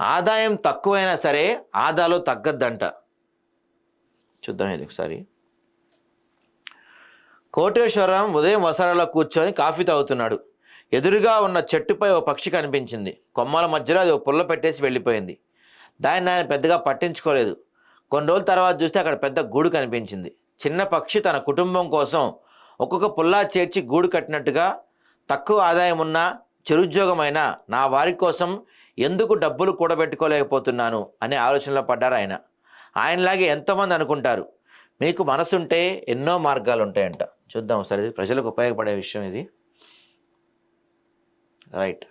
ఆదాయం తక్కువైనా సరే ఆదాలో తగ్గద్దంట. చూద్దాం ఇది ఒకసారి. కోటేశ్వరం ఉదయం వసారాలో కూర్చొని కాఫీ తాగుతున్నాడు. ఎదురుగా ఉన్న చెట్టుపై ఓ పక్షి కనిపించింది. కొమ్మల మధ్యలో అది ఓ పుల్ల పెట్టేసి వెళ్ళిపోయింది. దాన్ని ఆయన పెద్దగా పట్టించుకోలేదు. కొన్ని రోజుల తర్వాత చూస్తే అక్కడ పెద్ద గూడు కనిపించింది. చిన్న పక్షి తన కుటుంబం కోసం ఒక్కొక్క పుల్లా చేర్చి గూడు కట్టినట్టుగా తక్కువ ఆదాయం ఉన్న చిరుద్యోగమైన నా వారి కోసం ఎందుకు డబ్బులు కూడబెట్టుకోలేకపోతున్నాను అనే ఆలోచనలో పడ్డారు ఆయన. ఆయనలాగే ఎంతోమంది అనుకుంటారు. మీకు మనసుంటే ఎన్నో మార్గాలు ఉంటాయంట చూద్దాం సరే ఇది ప్రజలకు ఉపయోగపడే విషయం ఇది. రైట్.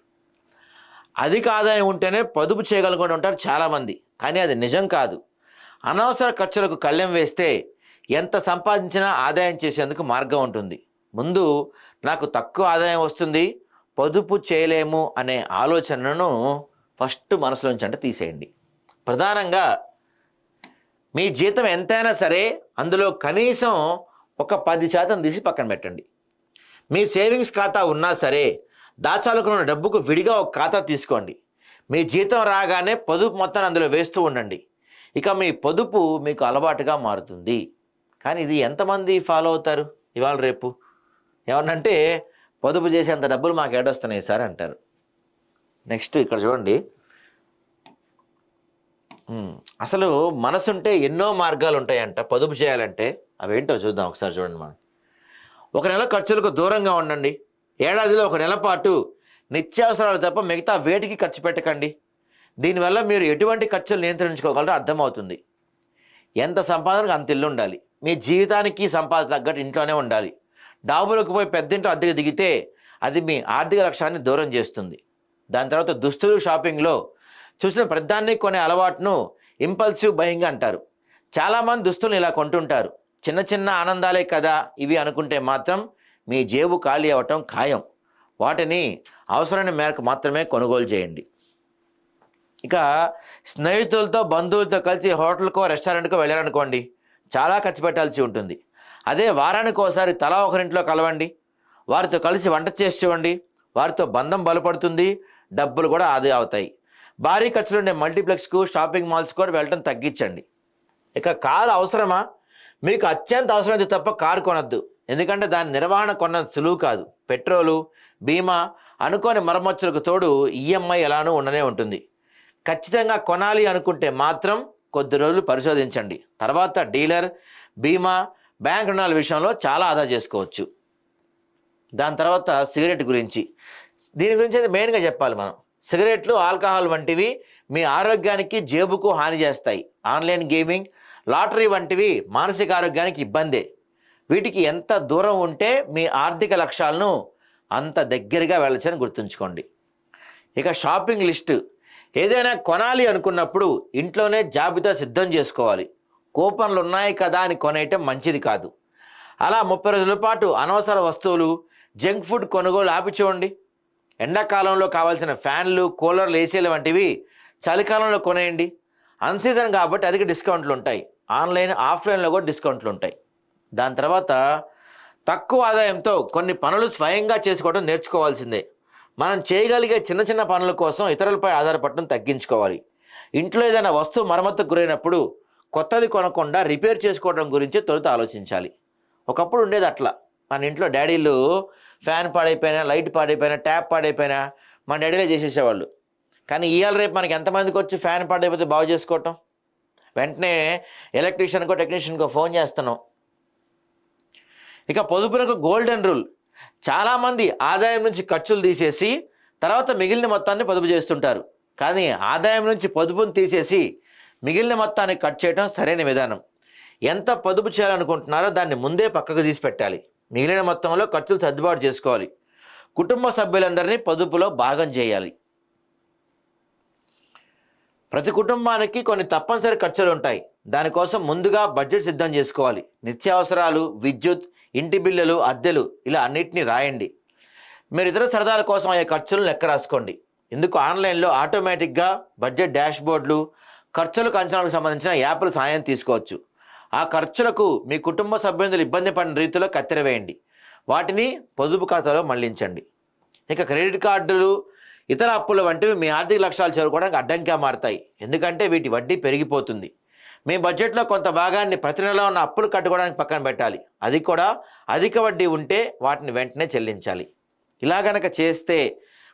అధిక ఆదాయం ఉంటేనే పొదుపు చేయగలుగుని ఉంటారు చాలామంది. కానీ అది నిజం కాదు. అనవసర ఖర్చులకు కళ్ళెం వేస్తే ఎంత సంపాదించినా ఆదాయం చేసేందుకు మార్గం ఉంటుంది. ముందు నాకు తక్కువ ఆదాయం వస్తుంది. పొదుపు చేయలేము అనే ఆలోచనను ఫస్ట్ మనసులోంచి అంటే తీసేయండి. ప్రధానంగా మీ జీతం ఎంతైనా సరే అందులో కనీసం ఒక పది శాతం తీసి పక్కన పెట్టండి. మీ సేవింగ్స్ ఖాతా ఉన్నా సరే దాచాలకున్న డబ్బుకు విడిగా ఒక ఖాతా తీసుకోండి. మీ జీతం రాగానే పొదుపు మొత్తాన్ని అందులో వేస్తూ ఉండండి. ఇక మీ పొదుపు మీకు అలవాటుగా మారుతుంది. కానీ ఇది ఎంతమంది ఫాలో అవుతారు? ఇవాళ రేపు. ఏమన్నంటే పొదుపు చేసేంత డబ్బులు మాకు ఏడొస్తున్నాయి సార్ అంటారు. నెక్స్ట్ ఇక్కడ చూడండి. అసలు మనసుంటే ఎన్నో మార్గాలు ఉంటాయంట పొదుపు చేయాలంటే అవేంటో చూద్దాం ఒకసారి చూడండి మనం. ఒక నెల ఖర్చులకు దూరంగా ఉండండి. ఏడాదిలో ఒక నెల పాటు నిత్యావసరాలు తప్ప మిగతా వేటికి ఖర్చు పెట్టకండి. దీనివల్ల మీరు ఎటువంటి ఖర్చులు నియంత్రించుకోగలరో అర్థమవుతుంది. ఎంత సంపాదనకు అంత ఇల్లు ఉండాలి. మీ జీవితానికి సంపాదన తగ్గట్టు ఇంట్లోనే ఉండాలి. డాబులకు పోయి పెద్దింట్లో అద్దెకు దిగితే అది మీ ఆర్థిక లక్ష్యాన్ని దూరం చేస్తుంది. దాని తర్వాత దుస్తులు షాపింగ్లో చూసిన ప్రతిదాన్ని కొనే అలవాటును ఇంపల్సివ్ బయింగ్ అంటారు. చాలామంది దుస్తులను ఇలా కొంటుంటారు. చిన్న చిన్న ఆనందాలే కదా ఇవి అనుకుంటే మాత్రం మీ జేబు ఖాళీ అవ్వటం ఖాయం. వాటిని అవసరమైన మేరకు మాత్రమే కొనుగోలు చేయండి. ఇక స్నేహితులతో బంధువులతో కలిసి హోటల్కో రెస్టారెంట్కో వెళ్ళారనుకోండి చాలా ఖర్చు పెట్టాల్సి ఉంటుంది. అదే వారానికి ఒకసారి తలా ఒకరింట్లో కలవండి. వారితో కలిసి వంట చేసి చూడండి. వారితో బంధం బలపడుతుంది. డబ్బులు కూడా ఆదా అవుతాయి. భారీ ఖర్చులు ఉండే మల్టీప్లెక్స్కు షాపింగ్ మాల్స్ కూడా వెళ్ళటం తగ్గించండి. ఇక కారు అవసరమా? మీకు అత్యంత అవసరమైతే తప్ప కారు కొనద్దు. ఎందుకంటే దాని నిర్వహణ కొన్నది సులువు కాదు. పెట్రోలు బీమా అనుకోని మరమ్మతులకు తోడు ఈఎంఐ ఎలానూ ఉండనే ఉంటుంది. ఖచ్చితంగా కొనాలి అనుకుంటే మాత్రం కొద్ది రోజులు పరిశోధించండి. తర్వాత డీలర్ బీమా బ్యాంక్ రుణాల విషయంలో చాలా ఆదా చేసుకోవచ్చు. దాని తర్వాత సిగరెట్ గురించి. దీని గురించి అయితే మెయిన్గా చెప్పాలి మనం. సిగరెట్లు ఆల్కహాల్ వంటివి మీ ఆరోగ్యానికి జేబుకు హాని చేస్తాయి. ఆన్లైన్ గేమింగ్ లాటరీ వంటివి మానసిక ఆరోగ్యానికి ఇబ్బందే. వీటికి ఎంత దూరం ఉంటే మీ ఆర్థిక లక్ష్యాలను అంత దగ్గరగా వెళ్ళచ్చని గుర్తుంచుకోండి. ఇక షాపింగ్ లిస్టు. ఏదైనా కొనాలి అనుకున్నప్పుడు ఇంట్లోనే జాబితా సిద్ధం చేసుకోవాలి. కూపన్లు ఉన్నాయి కదా అని కొనేయటం మంచిది కాదు. అలా ముప్పై రోజుల పాటు అనవసర వస్తువులు జంక్ ఫుడ్ కొనుగోలు ఆపి చూడండి ఎండాకాలంలో కావాల్సిన ఫ్యాన్లు కూలర్లు ఏసీలు వంటివి చలికాలంలో కొనేయండి. అన్సీజన్ కాబట్టి అధిక డిస్కౌంట్లు ఉంటాయి ఆన్లైన్ ఆఫ్లైన్లో కూడా డిస్కౌంట్లు ఉంటాయి దాని తర్వాత తక్కువ ఆదాయంతో కొన్ని పనులు స్వయంగా చేసుకోవడం నేర్చుకోవాల్సిందే. మనం చేయగలిగే చిన్న చిన్న పనుల కోసం ఇతరులపై ఆధారపడటం తగ్గించుకోవాలి. ఇంట్లో ఏదైనా వస్తువు మరమ్మతుకు గురైనప్పుడు కొత్తది కొనకుండా రిపేర్ చేసుకోవడం గురించి తొలుత ఆలోచించాలి. ఒకప్పుడు ఉండేది అట్లా. మన ఇంట్లో డాడీలు ఫ్యాన్ పాడైపోయినా లైట్ పాడైపోయినా ట్యాప్ పాడైపోయినా మన డాడీలే చేసేసేవాళ్ళు. కానీ ఇవాళ రేపు మనకి ఎంతమందికి వచ్చి ఫ్యాన్ పాడైపోతే బాగు చేసుకోవటం? వెంటనే ఎలక్ట్రీషియన్కో టెక్నీషియన్కో ఫోన్ చేస్తున్నాం. ఇక పొదుపునకు గోల్డెన్ రూల్. చాలామంది ఆదాయం నుంచి ఖర్చులు తీసేసి తర్వాత మిగిలిన మొత్తాన్ని పొదుపు చేస్తుంటారు. కానీ ఆదాయం నుంచి పొదుపును తీసేసి మిగిలిన మొత్తాన్ని కట్ చేయడం సరైన విధానం. ఎంత పొదుపు చేయాలనుకుంటున్నారో దాన్ని ముందే పక్కకు తీసి పెట్టాలి. మిగిలిన మొత్తంలో ఖర్చులు సర్దుబాటు చేసుకోవాలి. కుటుంబ సభ్యులందరినీ పొదుపులో భాగం చేయాలి. ప్రతి కుటుంబానికి కొన్ని తప్పనిసరి ఖర్చులు ఉంటాయి. దానికోసం ముందుగా బడ్జెట్ సిద్ధం చేసుకోవాలి. నిత్యావసరాలు విద్యుత్ ఇంటి బిల్లులు అద్దెలు ఇలా అన్నిటినీ రాయండి. మీరు ఇతర సరదాల కోసం అయ్యే ఖర్చులను లెక్క రాసుకోండి. ఇందుకు ఆన్లైన్లో ఆటోమేటిక్గా బడ్జెట్ డాష్ ఖర్చులకు అంచనాలకు సంబంధించిన యాప్ల సాయం తీసుకోవచ్చు. ఆ ఖర్చులకు మీ కుటుంబ సభ్యులు ఇబ్బంది పడిన రీతిలో కత్తెరవేయండి వాటిని పొదుపు ఖాతాలో మళ్ళించండి. ఇక క్రెడిట్ కార్డులు ఇతర అప్పుల వంటివి మీ ఆర్థిక లక్ష్యాలు చేరుకోవడానికి అడ్డంగా మారతాయి. ఎందుకంటే వీటి వడ్డీ పెరిగిపోతుంది. మీ బడ్జెట్లో కొంత భాగాన్ని ప్రతి నెల ఉన్న అప్పులు కట్టుకోవడానికి పక్కన పెట్టాలి. అది కూడా అధిక వడ్డీ ఉంటే వాటిని వెంటనే చెల్లించాలి. ఇలా గనక చేస్తే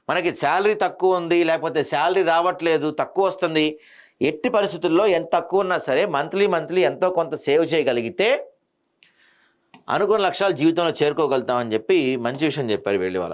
మనకి శాలరీ తక్కువ ఉంది లేకపోతే శాలరీ రావట్లేదు తక్కువ వస్తుంది ఎట్టి పరిస్థితుల్లో ఎంత తక్కువ ఉన్నా సరే మంత్లీ మంత్లీ ఎంతో కొంత సేవ్ చేయగలిగితే అనుకున్న లక్ష్యాలు జీవితంలో చేరుకోగలుగుతామని చెప్పి మంచి విషయం చెప్పారు వెళ్ళి వాళ్ళ